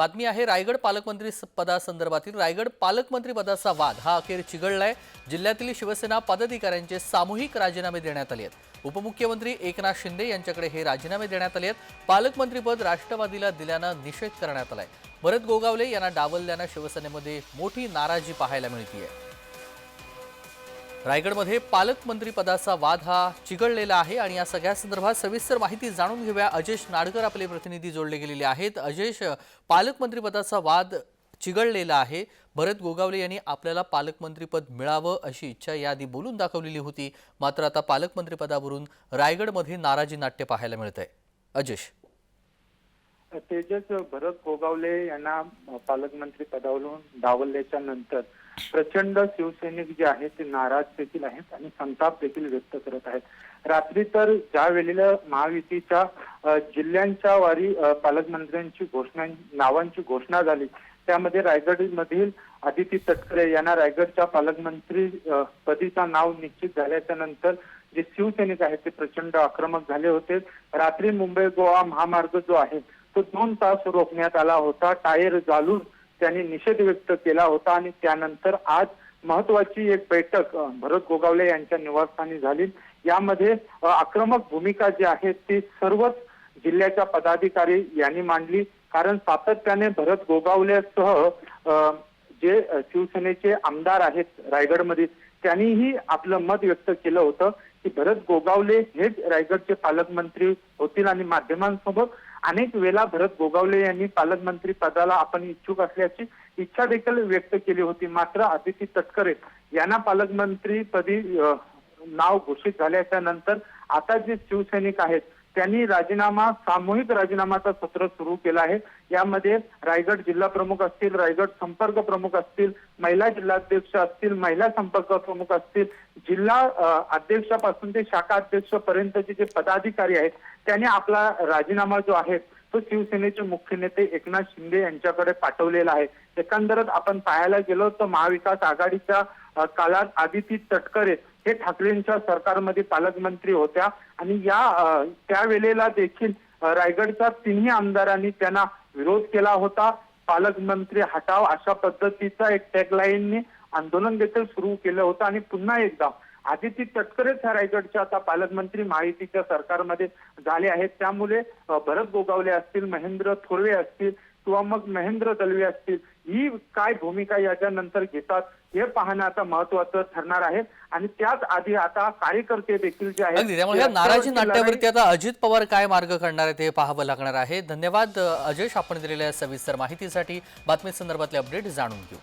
बातमी आहे रायगड पालकमंत्री स- पदासंदर्भातील रायगड पालकमंत्री पदाचा वाद हा अखेर चिघळलाय. जिल्ह्यातील शिवसेना पदाधिकाऱ्यांचे सामूहिक राजीनामे देण्यात आले आहेत. उपमुख्यमंत्री एकनाथ शिंदे यांच्याकडे हे राजीनामे देण्यात आले आहेत. पालकमंत्रीपद राष्ट्रवादीला दिल्यानं निषेध करण्यात आलाय. भरत गोगावले यांना डावलल्यानं शिवसेनेमध्ये मोठी नाराजी पाहायला मिळतीये. रायगडमध्ये पालकमंत्रीपदाचा वाद हा चिघळलेला आहे आणि या सगळ्या संदर्भात सविस्तर माहिती जाणून घेऊया. अजेश नाडकर आपले प्रतिनिधी जोडले गेलेले आहेत. अजेश पालकमंत्रीपदाचा वाद चिघळलेला आहे. भरत गोगावले यांनी आपल्याला पालकमंत्रीपद मिळावं अशी इच्छा याआधी बोलून दाखवलेली होती. मात्र आता पालकमंत्रीपदावरून रायगडमध्ये नाराजी नाट्य पाहायला मिळतंय. अजेश. तेजस भरत गोगावले यांना पालकमंत्री पदावरून डावलल्याच्या नंतर प्रचंड शिवसैनिक जे आहेत ते नाराज देखील आहेत आणि संताप देखील व्यक्त करत आहेत. रात्री तर ज्या वेळेला महायुतीच्या जिल्ह्यांच्या वारी पालकमंत्र्यांची घोषणा नावांची घोषणा झाली त्यामध्ये रायगड मधील आदिती तटकरे यांना रायगडच्या पालकमंत्री पदीचा नाव निश्चित झाल्याच्यानंतर जे शिवसैनिक आहेत ते प्रचंड आक्रमक झाले होते. रात्री मुंबई गोवा महामार्ग जो आहे तो दोन तास रोखण्यात आला होता. टायर घालून त्यांनी निषेध व्यक्त केला होता आणि त्यानंतर आज महत्वाची एक बैठक भरत गोगावले यांच्या निवासस्थानी झाली. यामध्ये आक्रमक भूमिका जी आहे ती सर्वच जिल्ह्याच्या पदाधिकारी यांनी मांडली. कारण सातत्याने भरत गोगावलेसह जे शिवसेनेचे आमदार आहेत रायगडमध्ये त्यांनीही आपलं मत व्यक्त केलं होतं की भरत गोगावले हेच रायगडचे पालकमंत्री होतील आणि माध्यमांसोबत अनेक वेळा भरत गोगावले यांनी पालकमंत्री पदाला आपण इच्छुक असल्याची इच्छा देखील व्यक्त केली होती. मात्र अदिती तटकरे यांना पालकमंत्री पदी नाव घोषित झाल्याच्यानंतर आता जे शिवसैनिक आहेत त्यांनी राजीनामा सामूहिक राजीनामाचं सत्र सुरू केला आहे. यामध्ये रायगड जिल्हा प्रमुख असतील रायगड संपर्क प्रमुख असतील महिला जिल्हाध्यक्ष असतील महिला संपर्क प्रमुख असतील जिल्हा अध्यक्षापासून ते शाखा अध्यक्ष पर्यंतचे जे पदाधिकारी आहेत त्यांनी आपला राजीनामा जो आहे तो शिवसेनेचे मुख्य नेते एकनाथ शिंदे यांच्याकडे पाठवलेला आहे. एकंदरच आपण पाहायला गेलो तर महाविकास आघाडीच्या कालात काळात आदिती तटकरे हे ठाकरेंच्या सरकारमध्ये पालकमंत्री होत्या. आणि या त्यावेळेला देखील रायगडच्या तिन्ही आमदारांनी त्यांना विरोध केला होता. पालकमंत्री हटाव अशा पद्धतीचा एक टॅगलाईनने आंदोलन देखील सुरू केलं होतं. आणि पुन्हा एकदा आदिती तटकरेच ह्या रायगडच्या आता पालकमंत्री महायुतीच्या सरकारमध्ये झाले आहेत. त्यामुळे भरत गोगावले असतील महेंद्र थोरवे असतील किंवा मग महेंद्र दलवे असतील ही काय भूमिका याच्यानंतर घेतात हे पाहणं आता महत्वाचं ठरणार आहे. आणि त्याच आधी आता कार्यकर्ते देखील जे आहेत त्यामुळे नाराजी नाट्यावरती आता अजित पवार काय मार्ग काढणार आहेत हे पाहावं लागणार आहे. धन्यवाद अ, अजयश आपण दिलेल्या सविस्तर माहितीसाठी. बातमी संदर्भातले अपडेट जाणून घेऊ.